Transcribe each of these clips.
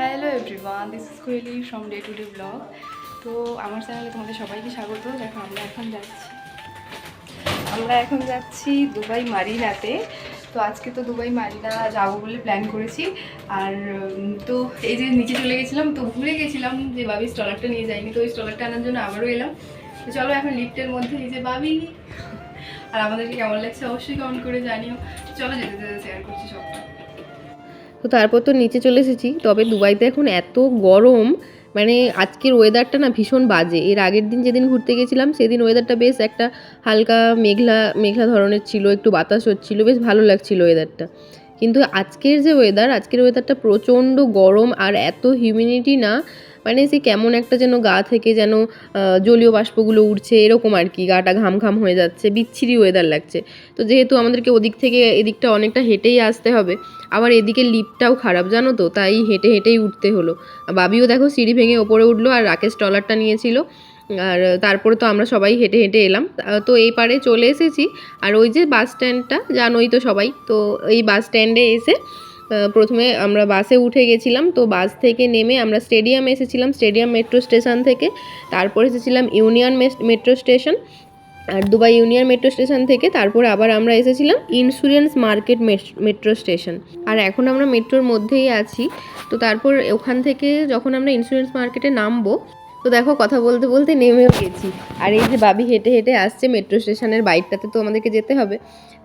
Hello everyone this is Koyeli from day to day blog তো আমার চ্যানেলে তোমাদের সবাইকে স্বাগত। দেখো, আমরা এখন যাচ্ছি। আমরা এখন যাচ্ছি দুবাই মারিনাতে। তো আজকে তো দুবাই মারিনা যাব বলে প্ল্যান করেছি। আর তো এই যে নিচে চলে গেছিলাম, তো ভুলে গেছিলাম যে বাবি স্টলারটা নিয়ে যায়নি। তো ওই স্টলারটা আনার জন্য আবারও এলাম। তো চলো এখন লিফ্টের মধ্যে যে বাবি আর আমাদেরকে কেমন লাগছে অবশ্যই কমেন্ট করে জানিও। চলো যেতে যেতে শেয়ার করছি সবটা। তো তারপর তো নিচে চলে এসেছি। তবে দুবাইতে এখন এত গরম মানে আজকের ওয়েদারটা না ভীষণ বাজে। এর আগের দিন যেদিন ঘুরতে গেছিলাম, সেদিন ওয়েদারটা বেশ একটা হালকা মেঘলা মেঘলা ধরনের ছিল, একটু বাতাস হচ্ছিল, বেশ ভালো লাগছিল ওয়েদারটা কিন্তু আজকের যে ওয়েদার আজকের ওয়েদারটা প্রচণ্ড গরম আর এত হিউমিডিটি না মানে সে কেমন একটা যেন গা থেকে যেন জলীয় বাষ্পগুলো উঠছে এরকম আর কি, গাটা ঘাম ঘাম হয়ে যাচ্ছে, বিচ্ছিরি ওয়েদার লাগছে। তো যেহেতু আমাদেরকে ওদিক থেকে এদিকটা অনেকটা হেঁটেই আসতে হবে, আবার এদিকে লিফটটাও খারাপ, জানো তো, তাই হেঁটে হেঁটেই উঠতে হলো। বাবিও দেখো সিঁড়ি ভেঙে ওপরে উঠল আর রাকেশ ট্রলারটা নিয়েছিল, আর তারপরে তো আমরা সবাই হেঁটে হেঁটে এলাম। তো এই পারে চলে এসেছি, আর ওই যে বাস স্ট্যান্ডটা জানোই তো সবাই, তো এই বাস স্ট্যান্ডে এসে প্রথমে আমরা বাসে উঠে গেছিলাম, তো বাস থেকে নেমে আমরা স্টেডিয়ামে এসেছিলাম, স্টেডিয়াম মেট্রো স্টেশন থেকে। তারপর এসেছিলাম ইউনিয়ন মেট্রো স্টেশন, আর দুবাই ইউনিয়ন মেট্রো স্টেশন থেকে। তারপর আবার আমরা এসেছিলাম ইন্স্যুরেন্স মার্কেট মেট্রো স্টেশন। আর এখন আমরা মেট্রোর মধ্যেই আছি, তো তারপর ওখান থেকে যখন আমরা ইন্স্যুরেন্স মার্কেটে নামবো তো দেখো, কথা বলতে বলতে নেমেও গেছি। আর এই যে বাবি হেঁটে হেঁটে আসছে মেট্রো স্টেশনের বাইকটাতে তো আমাদেরকে যেতে হবে।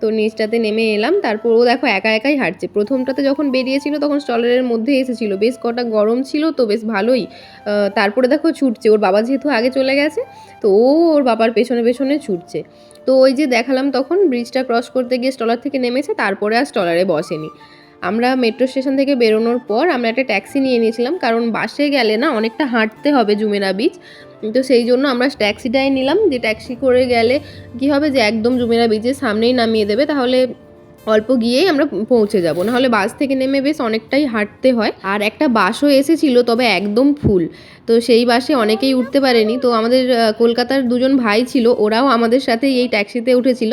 তো নিচটাতে নেমে এলাম, তারপর ও দেখো একা একাই হাঁটছে। প্রথমটাতে যখন বেরিয়েছিল তখন স্টলারের মধ্যে এসেছিল। বেশ কটা গরম ছিল তো বেশ ভালোই। তারপরে দেখো ছুটছে। ওর বাবা যেহেতু আগে চলে গেছে, তো ও ওর বাবার পেছনে পেছনে ছুটছে। তো ওই যে দেখালাম তখন ব্রিজটা ক্রস করতে গিয়ে স্টলার থেকে নেমেছে, তারপরে আর স্টলারে বসেনি। আমরা মেট্রো স্টেশন থেকে বেরোনোর পর আমরা একটা ট্যাক্সি নিয়ে নিয়েছিলাম, কারণ বাসে গেলে না অনেকটা হাঁটতে হবে জুমেরা বিচ তো সেই জন্য আমরা ট্যাক্সিটাই নিলাম যে ট্যাক্সি করে গেলে কি হবে যে একদম জুমেরা বিচের সামনেই নামিয়ে দেবে, তাহলে অল্প গিয়েই আমরা পৌঁছে যাব। নাহলে বাস থেকে নেমে বেশ অনেকটাই হাঁটতে হয়। আর একটা বাসও এসেছিল, তবে একদম ফুল তো সেই বাসে অনেকেই উঠতে পারেনি। তো আমাদের কলকাতার দুজন ভাই ছিল, ওরাও আমাদের সাথে এই ট্যাক্সিতে উঠেছিল।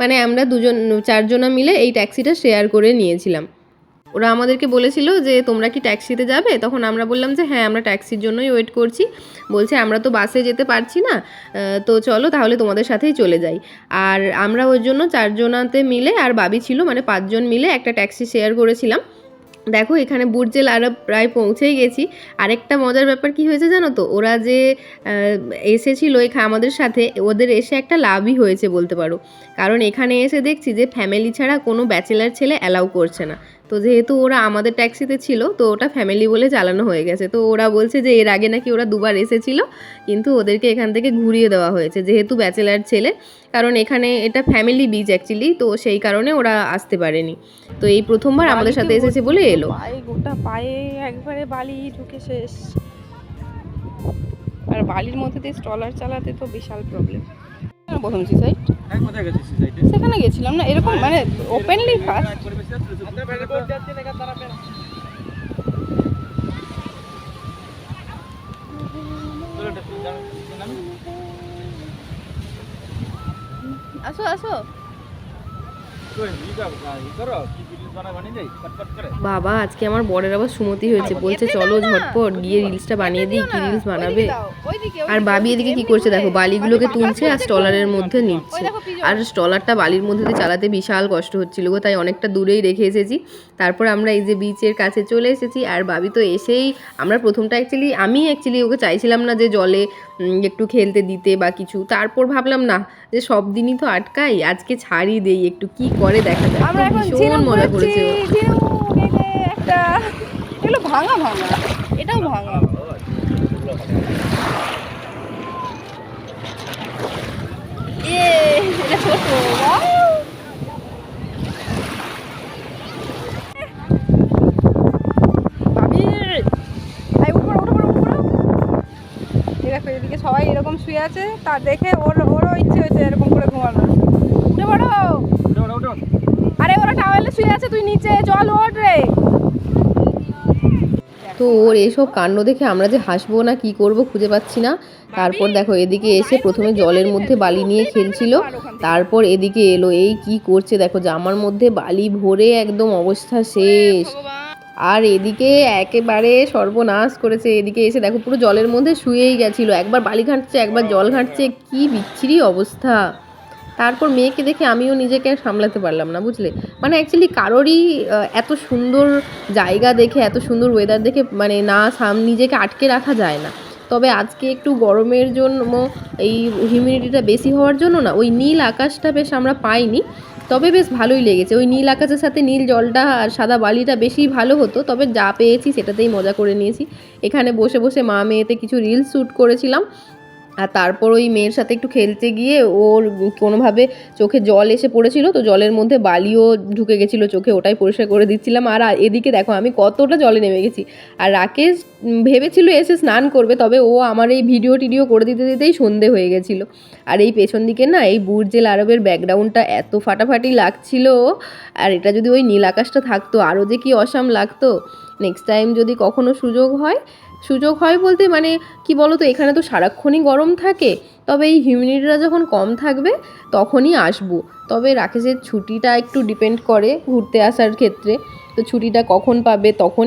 মানে আমরা দুজন, চারজনা মিলে এই ট্যাক্সিটা শেয়ার করে নিয়েছিলাম। ওরা আমাদেরকে বলেছিল যে, তোমরা কি ট্যাক্সিতে যাবে? তখন আমরা বললাম যে হ্যাঁ আমরা ট্যাক্সির জন্যই ওয়েট করছি। বলছে, আমরা তো বাসে যেতে পারছি না। তো চলো তাহলে তোমাদের সাথেই চলে যাই। আর আমরা ওর জন্য চারজনাতে মিলে, আর বাবি ছিল মানে পাঁচজন মিলে একটা ট্যাক্সি শেয়ার করেছিলাম। দেখো, এখানে বুর্জেল আরব প্রায় পৌঁছেই গেছি। আরেকটা মজার ব্যাপার কি হয়েছে জানো তো? ওরা যে এসেছিল এখানে আমাদের সাথে, ওদের এসে একটা লাভই হয়েছে বলতে পারো। কারণ এখানে এসে দেখছি যে, ফ্যামিলি ছাড়া কোনো ব্যাচেলার ছেলে অ্যালাউ করছে না। তো যেহেতু ওরা আমাদের ট্যাক্সিতে ছিল তো ওটা ফ্যামিলি বলে চালানো হয়ে গেছে। তো ওরা বলছে যে এর আগে নাকি ওরা দুবার এসেছিল কিন্তু ওদেরকে এখান থেকে ঘুরিয়ে দেওয়া হয়েছে যেহেতু ব্যাচেলার ছেলে। কারণ এখানে এটা ফ্যামিলি বিচ অ্যাকচুয়ালি তো সেই কারণে ওরা আসতে পারেনি। তো এই প্রথমবার আমাদের সাথে এসেছে বলে এলো। গোটা পায়ে একবারে বালি ঢুকে শেষ। আর বালির মধ্যে দিয়ে স্টলার চালাতে তো বিশাল প্রবলেম প্রথম সেখানে গেছিলাম না এরকম মানে ওপেনলি ফার্স্ট আসো আসো বাবা আজকে আমার বরের আবার সুমতি হয়েছে। বলছে চলো ঝটপট গিয়ে রিলসটা বানিয়ে দিই কি রিলস বানাবে? আর বাবি এদিকে কি করছে? দেখো বালিগুলোকে তুলছে আর স্টলারের মধ্যে নিচ্ছে। আর স্টলারটা বালির মধ্যে দিয়ে চালাতে বিশাল কষ্ট হচ্ছিল গো তাই অনেকটা দূরেই রেখে এসেছি। তারপর আমরা এই যে বিচের কাছে চলে এসেছি আর বাবি তো এসেই আমরা প্রথমটা অ্যাকচুয়ালি আমি অ্যাকচুয়ালি ওকে চাইছিলাম না যে জলে একটু খেলতে দিতে বা কিছু। তারপর ভাবলাম না যে সব দিনই তো আটকাই আজকে ছাড়ি দেই একটু কি করে দেখা যাক। আমরা এখন ভীষণ মজা ঘুরছি করেছে একটা এগুলো ভাঙা ভাঙা এটাও ভাঙা। সবাই এরকম শুয়ে আছে তা দেখে ওর ওরও ইচ্ছে হয়েছে এরকম করে ঘুমানোর। উঠে পড়ো। আরে ওরা টাওয়েলে শুয়ে আছে তুই নিচে চল ওঠ রে। তো ওর এসব কাণ্ড দেখে আমরা যে হাসবো না কি করব খুঁজে পাচ্ছি না। তারপর দেখো এদিকে এসে প্রথমে জলের মধ্যে বালি নিয়ে খেলছিল। তারপর এদিকে এলো এই কি করছে দেখো জামার মধ্যে বালি ভরে একদম অবস্থা শেষ। আর এদিকে একেবারে সর্বনাশ করেছে এদিকে এসে দেখো পুরো জলের মধ্যে শুয়েই গেছিল। একবার বালি ঘাঁটছে একবার জল ঘাঁটছে কি বিচ্ছিরি অবস্থা। তারপর মেয়েকে দেখে আমিও নিজেকে সামলাতে পারলাম না, বুঝলে? মানে অ্যাকচুয়ালি কারোরই এত সুন্দর জায়গা দেখে, এত সুন্দর ওয়েদার দেখে মানে না সাম, নিজেকে আটকে রাখা যায় না। তবে আজকে একটু গরমের জন্য, এই হিউমিডিটিটা বেশি হওয়ার জন্য না, ওই নীল আকাশটা বেশ আমরা পাইনি, তবে বেশ ভালোই লেগেছে। ওই নীল আকাশের সাথে নীল জলটা আর সাদা বালিটা বেশি ভালো হতো, তবে যা পেয়েছি সেটাতেই মজা করে নিয়েছি। এখানে বসে বসে মা মেয়েতে কিছু রিলস শ্যুট করেছিলাম। আর তারপর ওই মেয়ের সাথে একটু খেলতে গিয়ে ওর কোনোভাবে চোখে জল এসে পড়েছিল, তো জলের মধ্যে বালিও ঢুকে গেছিল চোখে, ওটাই পরিষ্কার করে দিচ্ছিলাম। আর এদিকে দেখো, আমি কতটা জলে নেমে গেছি। আর রাকেশ ভেবেছিল এসে স্নান করবে, তবে ও আমার এই ভিডিও টিডিও করে দিতে দিতেই সন্ধে হয়ে গেছিল। আর এই পেছন দিকে না, এই বুর্জেল আরবের ব্যাকগ্রাউন্ডটা এত ফাটাফাটি লাগছিল, আর এটা যদি ওই নীল আকাশটা থাকতো, আরও যে কি অসাম লাগতো। নেক্সট টাইম যদি কখনো সুযোগ হয় সুযোগ হয় বলতে মানে কি বলো তো এখানে তো সারাক্ষণই গরম থাকে, তবে এই হিউমিডিটিটা যখন কম থাকবে তখনই আসব। তবে রাকেশের ছুটিটা একটু ডিপেন্ড করে ঘুরতে আসার ক্ষেত্রে। তো ছুটিটা কখন পাবে, তখন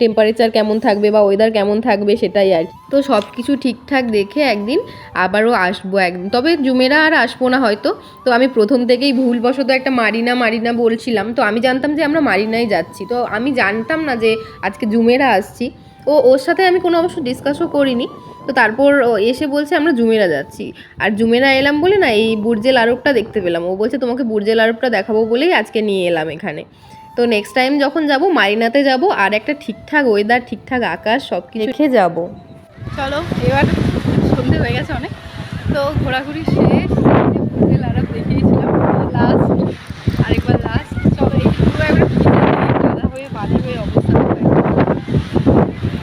টেম্পারেচার কেমন থাকবে বা ওয়েদার কেমন থাকবে সেটাই আর তো সব কিছু ঠিকঠাক দেখে একদিন আবারও আসব একদিন। তবে জুমেরা আর আসব না হয়তো। তো আমি প্রথম থেকেই ভুলবশত একটা মারিনা মারিনা বলছিলাম। তো আমি জানতাম যে আমরা মারিনায় যাচ্ছি। তো আমি জানতাম না যে আজকে জুমেরা আসছি। ও, ওর সাথে আমি কোনো অবশ্য ডিসকাসও করিনি। তো তারপর এসে বলছে, আমরা জুমেরা যাচ্ছি। আর জুমেরা এলাম বলে না, এই বুর্জেল আরবটা দেখতে পেলাম। ও বলছে, তোমাকে বুর্জেল আরবটা দেখাবো বলেই আজকে নিয়ে এলাম এখানে। তো নেক্সট টাইম যখন যাব, মারিনাতে যাব, আর একটা ঠিকঠাক ওয়েদার ঠিকঠাক আকাশ সব কিছু রেখে যাব। চলো, এবার সন্ধে হয়ে গেছে অনেক। তো ঘোরাঘুরি শেষ হোটেল আরব দেখিয়েছিলাম লাস্ট আরেকবার লাস্ট চলো এই পুরো একবার কাদা হয়ে বালি হয়ে অবস্থা হয়ে গেছে।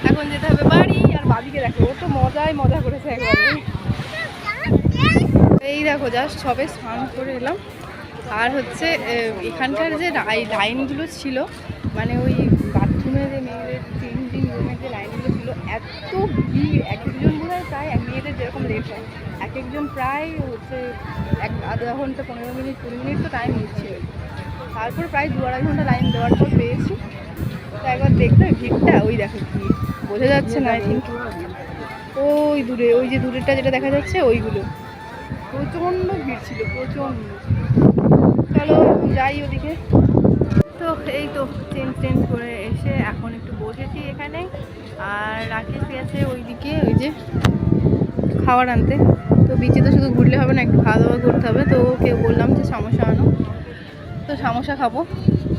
এখন যেতে হবে বাড়ি আর বাদিকে দেখো ও তো মজাই মজা করেছে একবারে এই দেখো জাস্ট সবে স্নান করে এলাম। আর হচ্ছে এখানকার যে লাই- লাইনগুলো ছিল মানে ওই বাথরুমে যে মেয়েদের তিন তিন রুমের যে লাইনগুলো ছিল এত ভিড় এক একজন বোধ হয় প্রায় এক মেয়েদের যেরকম লেট হয়। এক একজন প্রায় হচ্ছে এক আধা ঘণ্টা পনেরো মিনিট কুড়ি মিনিট তো টাইম নিচ্ছিল। তারপর প্রায় দু আড়াই ঘণ্টা লাইন দেওয়ার পর পেয়েছি। তো একবার দেখতে ভিড়টা ওই দেখো ভিড় বোঝা যাচ্ছে না আই থিঙ্ক ওই দূরে ওই যে দূরেরটা যেটা দেখা যাচ্ছে ওইগুলো। প্রচণ্ড ভিড় ছিল, প্রচণ্ড। চলো যাই ওদিকে। তো এই তো চেঞ্জ চেঞ্জ করে এসে এখন একটু বসেছি এখানে। আর রাকেশ গেছে ওইদিকে, ওই যে খাবার আনতে। তো বিচে তো শুধু ঘুরলে হবে না, একটু খাওয়া দাওয়া করতে হবে। তো কেউ বললাম যে সমস্যা আনো। তো সমস্যা খাব।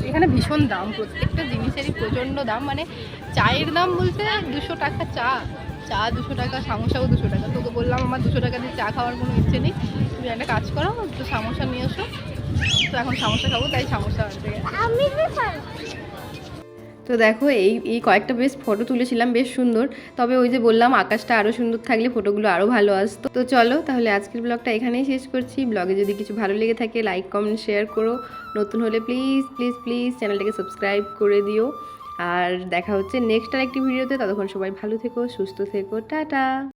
এখানে ভীষণ দাম, প্রত্যেকটা জিনিসেরই প্রচণ্ড দাম। মানে চায়ের দাম বলতে দুশো টাকা চা। চা দুশো টাকা সামোসাও দুশো টাকা। তোকে বললাম আমার দুশো টাকা দিয়ে চা খাওয়ার কোনো ইচ্ছে নেই। তুমি একটা কাজ করো তো সামোসা নিয়ে এসো। তো এখন সমস্যা খাব তাই সমস্যা আনতে তো দেখো এই এই কয়েকটা বেশ ফটো তুলেছিলাম বেশ সুন্দর। তবে ওই যে বললাম আকাশটা আরও সুন্দর থাকলে ফটোগুলো আরও ভালো আসতো। তো চলো তাহলে আজকের ব্লগটা এখানেই শেষ করছি। ব্লগে যদি কিছু ভালো লেগে থাকে লাইক কমেন্ট শেয়ার করো। নতুন হলে প্লিজ প্লিজ প্লিজ চ্যানেলটাকে সাবস্ক্রাইব করে দিও। আর দেখা হচ্ছে নেক্সট আর একটি ভিডিওতে ততক্ষণ সবাই ভালো থেকো সুস্থ থেকো টাটা!